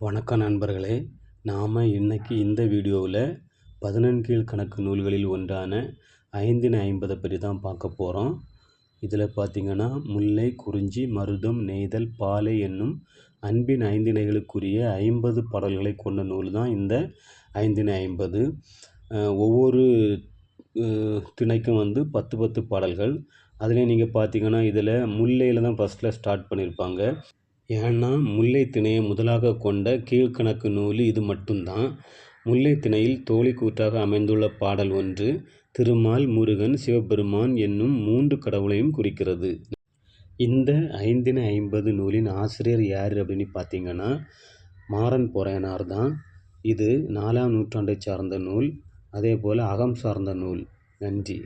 வணக்கம் நண்பர்களே நாம் இன்றைக்கி இந்த வீடியோவில் பதினெண்கீழ் கணக்கு நூல்களில் ஒன்றான ஐந்தின் ஐம்பதை பற்றி தான் பார்க்க போகிறோம் இதில் பார்த்திங்கன்னா முல்லை குறிஞ்சி மருதம் நெய்தல் பாலை என்னும் அன்பின் ஐந்திணைகளுக்குரிய ஐம்பது பாடல்களை கொண்ட நூல் தான் இந்த ஐந்தின் ஐம்பது. ஒவ்வொரு திணைக்கும் வந்து பத்து பத்து பாடல்கள். அதில் நீங்கள் பார்த்தீங்கன்னா இதில் முல்லையில் தான் ஃபஸ்ட்டில் ஸ்டார்ட் பண்ணியிருப்பாங்க ஏன்னா முல்லை திணையை முதலாக கொண்ட கீழ்கணக்கு நூல் இது மட்டும்தான். முல்லை திணையில் தோழி கூற்றாக அமைந்துள்ள பாடல் ஒன்று திருமால் முருகன் சிவபெருமான் என்னும் மூன்று கடவுளையும் குறிக்கிறது. இந்த ஐந்தின ஐம்பது நூலின் ஆசிரியர் யார் அப்படின்னு பார்த்தீங்கன்னா மாறன் பொறையனார் தான். இது நாலாம் நூற்றாண்டை சார்ந்த நூல் அதே போல் அகம் சார்ந்த நூல். நன்றி.